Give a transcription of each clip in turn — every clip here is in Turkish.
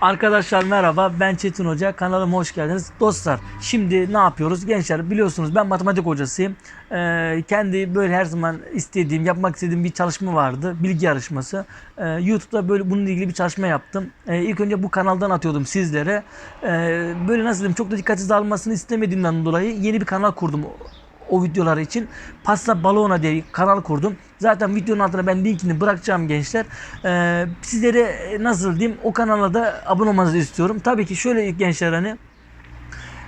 Arkadaşlar merhaba ben Çetin Hoca kanalıma hoş geldiniz. Dostlar şimdi ne yapıyoruz gençler biliyorsunuz ben matematik hocasıyım. Ee, kendi böyle her zaman istediğim yapmak istediğim bir çalışma vardı bilgi yarışması. Ee, YouTube'da böyle bununla ilgili bir çalışma yaptım. Ee, ilk önce bu kanaldan atıyordum sizlere. Ee, böyle nasıl diyeyim çok da dikkatsiz dağılmasını istemediğimden dolayı yeni bir kanal kurdum o videolar için Pasta Balona diye bir kanal kurdum. Zaten videonun altına ben linkini bırakacağım gençler. Ee, sizlere nasıl diyeyim o kanala da abone olmanızı istiyorum. Tabii ki şöyle gençler hani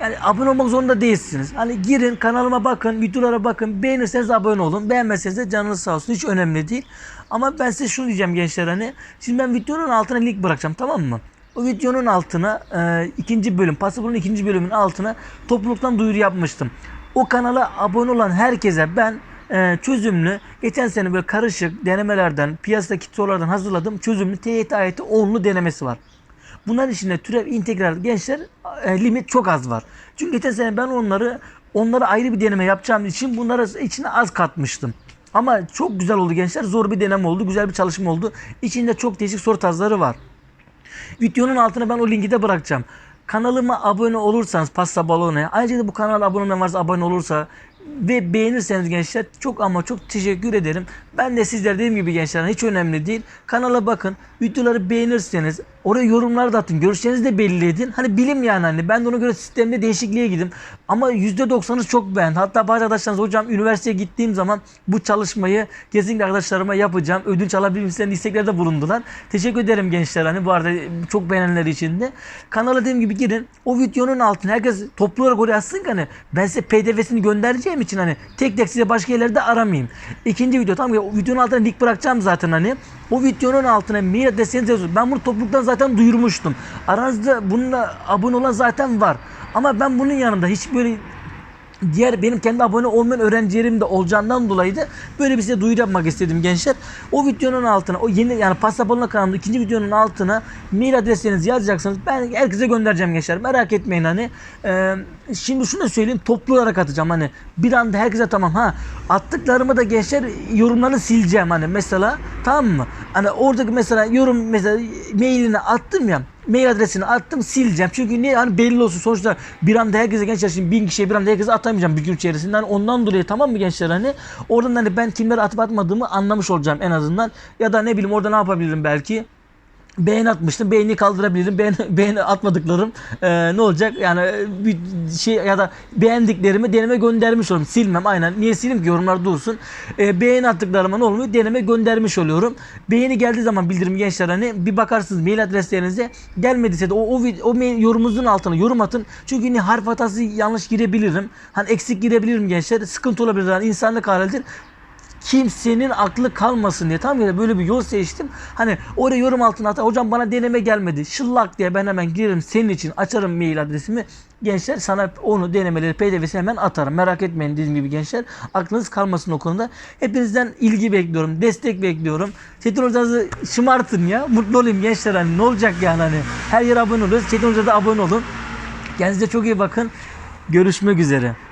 yani abone olmak zorunda değilsiniz. Hani girin kanalıma bakın, videolara bakın. Beğenirseniz abone olun. Beğenmezseniz de canınız sağ olsun. Hiç önemli değil. Ama ben size şunu diyeceğim gençler hani. Şimdi ben videonun altına link bırakacağım tamam mı? O videonun altına e, ikinci bölüm, Pasaport ikinci bölümün altına topluluktan duyuru yapmıştım. O kanala abone olan herkese ben e, çözümlü, geçen sene böyle karışık denemelerden, piyasadaki sorulardan hazırladığım çözümlü TYT ayeti 10'lu denemesi var. Bunların içinde türev integral gençler e, limit çok az var. Çünkü geçen sene ben onları onlara ayrı bir deneme yapacağım için bunlara içine az katmıştım. Ama çok güzel oldu gençler. Zor bir deneme oldu. Güzel bir çalışma oldu. İçinde çok değişik soru tarzları var. Videonun altına ben o linki de bırakacağım. Kanalıma abone olursanız Pasta Balona'ya ayrıca da bu kanala abone varsa abone olursa ve beğenirseniz gençler çok ama çok teşekkür ederim. Ben de sizler dediğim gibi gençler hiç önemli değil. Kanala bakın. Videoları beğenirseniz oraya yorumlar da atın. Görüşlerinizi de belli. Hani bilim yani hani ben de ona göre sistemde değişikliğe gidin. Ama %90'ı çok beğendi. Hatta bazı arkadaşlarınız hocam üniversiteye gittiğim zaman bu çalışmayı kesinlikle arkadaşlarıma yapacağım. Ödünç alabilirim isteklerde bulundular. Teşekkür ederim gençler hani bu arada çok beğenenler için de. Kanala dediğim gibi girin. O videonun altına herkes toplu olarak oraya yazsın ki hani ben size pdf'sini göndereceğim için hani tek tek size başka yerlerde aramayayım. İkinci video tamam ya videonun altına link bırakacağım zaten hani. O videonun altına mail adresinizi yazın. Ben bunu topluluktan zaten duyurmuştum. Aranızda bununla abone olan zaten var. Ama ben bunun yanında hiç böyle diğer benim kendi abone olmayan öğrencilerim de olacağından dolayı da böyle bir size duyuru yapmak istedim gençler. O videonun altına o yeni yani Pasaportla kanalında ikinci videonun altına mail adreslerinizi yazacaksınız. Ben herkese göndereceğim gençler. Merak etmeyin hani. Ee, şimdi şunu da söyleyeyim toplu olarak atacağım hani. Bir anda herkese tamam ha. Attıklarımı da gençler yorumlarını sileceğim hani mesela tamam mı? Hani oradaki mesela yorum mesela mailini attım ya mail adresini attım sileceğim. Çünkü niye hani belli olsun sonuçta bir anda herkese gençler şimdi bin kişiye bir anda herkese atamayacağım bir gün içerisinde. Hani ondan dolayı tamam mı gençler hani oradan hani ben kimlere atıp atmadığımı anlamış olacağım en azından. Ya da ne bileyim orada ne yapabilirim belki beğeni atmıştım. Beğeni kaldırabilirim. Beğeni, beğeni atmadıklarım e, ne olacak? Yani e, bir şey ya da beğendiklerimi deneme göndermiş olurum. Silmem aynen. Niye sileyim ki yorumlar dursun. E, beğeni attıklarıma ne olmuyor? Deneme göndermiş oluyorum. Beğeni geldiği zaman bildirim gençler hani bir bakarsınız mail adreslerinize gelmediyse de o, o, o mail yorumunuzun altına yorum atın. Çünkü ne harf hatası yanlış girebilirim. Hani eksik girebilirim gençler. Sıkıntı olabilir. Yani insanlık halidir kimsenin aklı kalmasın diye tam yine böyle bir yol seçtim. Hani oraya yorum altına at. Hocam bana deneme gelmedi. Şıllak diye ben hemen girerim senin için açarım mail adresimi. Gençler sana onu denemeleri pdf'sini hemen atarım. Merak etmeyin dediğim gibi gençler. Aklınız kalmasın o konuda. Hepinizden ilgi bekliyorum. Destek bekliyorum. Çetin hocanızı şımartın ya. Mutlu olayım gençler hani ne olacak yani hani. Her yere abone oluyoruz. Çetin Hoca'da abone olun. Kendinize çok iyi bakın. Görüşmek üzere.